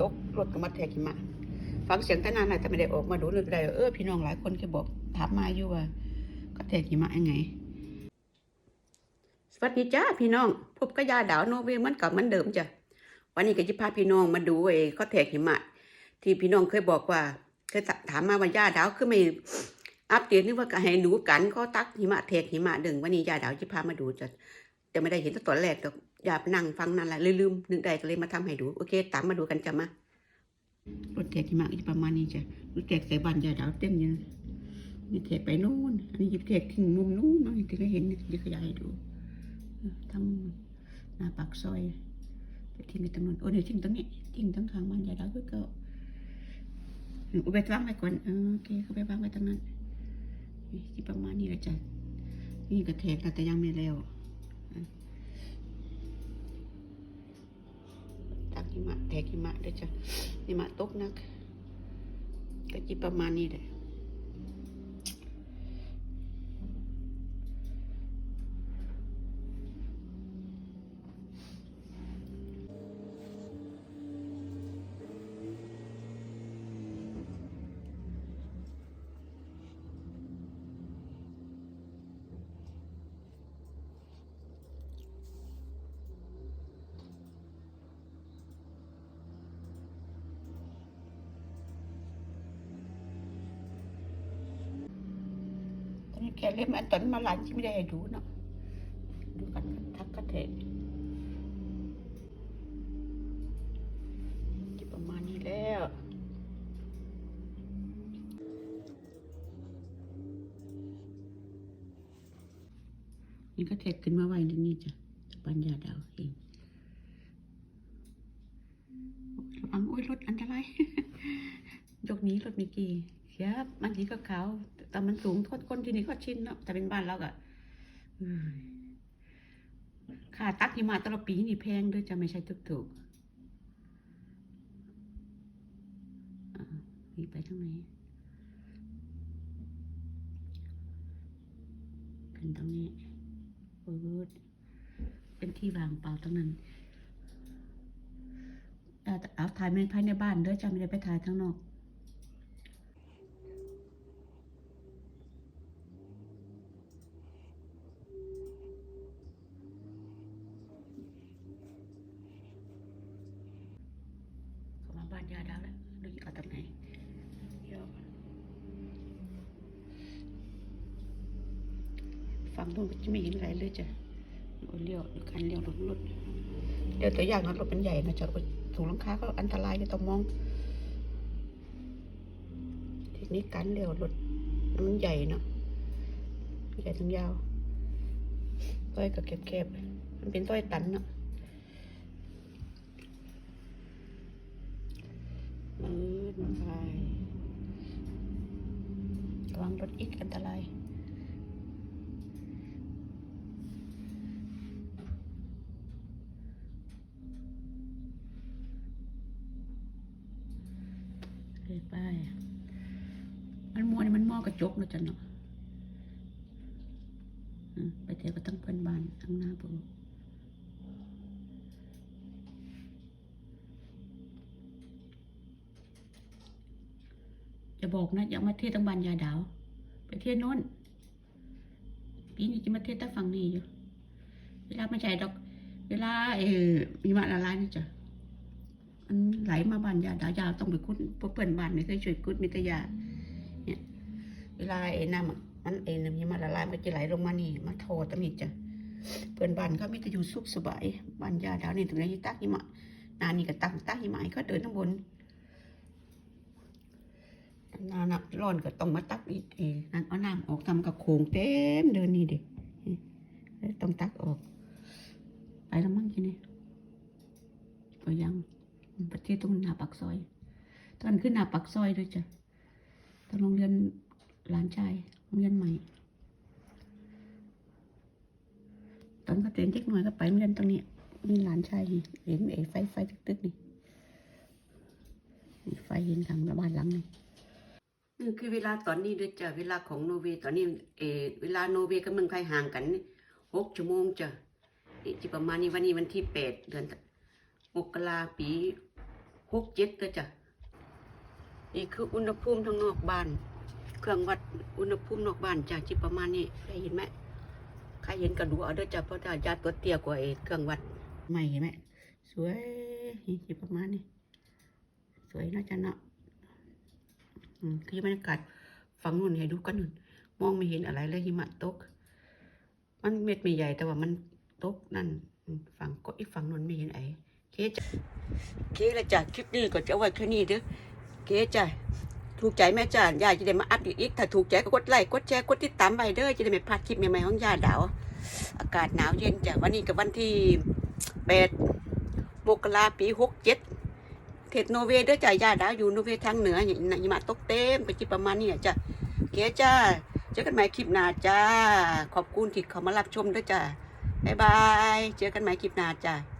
ตกรถก็มาแทกหิมะฟังเสียงตั้งนานแต่ไม่ได้ออกมาดูเลยได้เออพี่น้องหลายคนก็บอกถามมาอยู่ว่า ก็แทกหิมะยังไงสวัสดีจ้าพี่น้องพบกับยาดาวโนเวเหมือนกับเหมือนเดิมจ้ะวันนี้ก็จะพาพี่น้องมาดูไอ้ข้อแทกหิมะ ที่พี่น้องเคยบอกว่าเคยถามมาว่ายาดาวคือไม่อัปเดตนึกว่าให้ดูกันข้อตักหิมะแทกหิมะดึงวันนี้ยาดาวจะพามาดูจ้ะจะไม่ได้เห็นตั้งแตอนแรกดอก อย่านั่งฟังนั่นแหละลืมนึกได้ก็เลยมาทำให้ดูโอเค ตามมาดูกันจ้ะมารถแทกหิมะก็จะประมาณนี้จ้ะรถแทกใส่บันยาดาวเต็มอยู่นะนี่แทกไปโน่นอันนี้หยิบแทกถึงมุมนู้นเนาะถึงจะเห็นจะขยายดูทั้งหน้าปากซอยไปทิ้งไปตรงนู้นโอ้ยทิ้งตรงนี้ทิ้งตรงข้างบ้านยาดาวก็เก็เอาไปวางไว้ก่อนโอเคเขาไปวางไว้ตรงนั้นที่ประมาณนี้แหละจ้ะนี่ก็แทกแต่ยังไม่แล้วอะตัก หิมะแทกหิมะเด้อจ้ะหิมะตกนักก็จีประมาณนี้แหละ แกเล่มอันตอนมาหลานที่ไม่ได้ให้ดูเนาะดูกันทักกระเทะจิประมาณนี้แล้วนี่ก็เทกขึ้นมาไว้ในนี่จ้ะจากปัญญาดาวเองระวังโอ้ยรถอันตรายยกนี้รถเมิกี่ เสียมันสีก็ขาวแต่มันสูงโทษคนที่นี่ก็ชินเนาะแต่เป็นบ้านเราก็ค่าตักหิมะตละปีนี่แพงด้วยจะไม่ใช่ถูกๆอ่านี่ไปทางไหนขึ้นตรงนี้ปืดเป็นที่วางเปล่าตรงนั้นเอาเอาถ่ายในภายในบ้านเด้อจะไม่ได้ไปถ่ายข้างนอก เข้ามาบ้าน ยาดาวแล้วดูเอาตรงไหนยวฝั่งนู้นก็จะไม่เห็นอะไรเลยจ้ะโอ้เลี้ยวการเลี้ยวรถรถเดี๋ยวตัวอย่างนะรถมันใหญ่นะจ๊ะถุงหลังคาก็อันตรายจะต้องมองทีนี้การเลี้ยวรถมันใหญ่เนาะใหญ่ทั้งยาวต้อยก็แคบๆมันเป็นต้อยตันเนาะ มืดไประวังรถอีกอันตรายเลยไป มันมัวนี่มันมอกระจกนะจันเนาะไปเที่ยวกับทั้งเพื่อนบ้านทั้งหน้าปู จะบอกนะอยากมาเที่ยวตั้งบานยาดาว ไปเที่ยวโน้นปีนี้จะมาเที่ยวตั้งฝั่งนี้อยู่ เวลาไม่ใช่ดอก เวลาเออมีมาละลายนี่จ้ะมันไหลมาบ้านยาดาวยาวต้องไปคุดเพราะเปิ่นบ้านไม่เคยช่วยคุดมีแต่ยาเนี่ยเวลาไอ้น้ำมันไอ้น้ำมีมาละลายมันจะไหลลงมานี่มาโทตะมิดจ้ะเปิ่นบ้านเขามีแต่อยู่สุขสบายบ้านยาดาวนี่ถึงได้ตักหิมะนานี่ก็ตักตักหิมะให้เขาเดินข้างบน น้ำหนักร้อนก็ต้องมาตักอีกเองนั่นเอาน้ำออกทำกับโขงเต็มเดินนี่เด็กต้องตักออก ไปแล้วมั้งทีนี้ก็ยังประเทศตรงหน้าปากซอย ตอนขึ้นหน้าปากซอยด้วยจ้ะตอนโรงเรียนหลานชายโรงเรียนใหม่ ตอนก็เต้นเล็กหน่อยก็ไปโรงเรียนตรงนี้มีหลานชายเห็นไอ้ไฟไฟตึกๆนี่นี่ไฟเห็นทางบ้านหลังนี่ คือเวลาตอนนี้ด้วยจ้ะเวลาของโนเวย์ตอนนี้เอเวลาโนเวย์กับเมืองไทยห่างกันหกชั่วโมงจ้ะนี่ที่ประมาณนี้วันนี้วันที่แปดเดือนมกราปีหกเจ็ดเด้อจ้ะนี่คืออุณหภูมิทางนอกบ้าน เครื่องวัดอุณหภูมินอกบ้านจ้ะจิประมาณนี้ได้เห็นไหมใครเห็นก็ดูเอาเด้อจ้ะเพราะว่ายาตัวเตี้ยกว่าไอ้เครื่องวัดไม่เห็นไหมสวยนี่จิประมาณนี้สวยเนาะจ้ะเนาะ ที่บรรยากาศฝั่งนู้นให้ดูกันนู่นมองไม่เห็นอะไรเลยหิมะตก มันเม็ดไม่ใหญ่แต่ว่ามันตกนั่นฝั่งก็อีกฝั่งนู้นไม่เห็นไอ้เคจ้ะเคล้วจ้ะคลิปนี้ก็จะไว้แค่นี้เด้อเคจ้ะถูกใจแม่จ้ะยายจะได้มาอัปอีกถ้าถูกใจก็กดไลค์กดแชร์กดติดตามไปเด้อจะได้ไม่พลาดคลิปใหม่ๆของยาดาว อากาศหนาวเย็นจ้ะวันนี้กับวันที่แปดมกราปีหกเจ็ด เขตโนเวเด้อจ้ะยาดาอยู่โนเวทางเหนืออย่างนี้มาตกเต็มไปจิประมาณนี้จ้ะเก๋จ้าเจอกันใหม่คลิปหน้าจ้า ขอบคุณที่เขามารับชมด้วยจ้าบ๊ายบาย เจอกันใหม่คลิปหน้าจ้า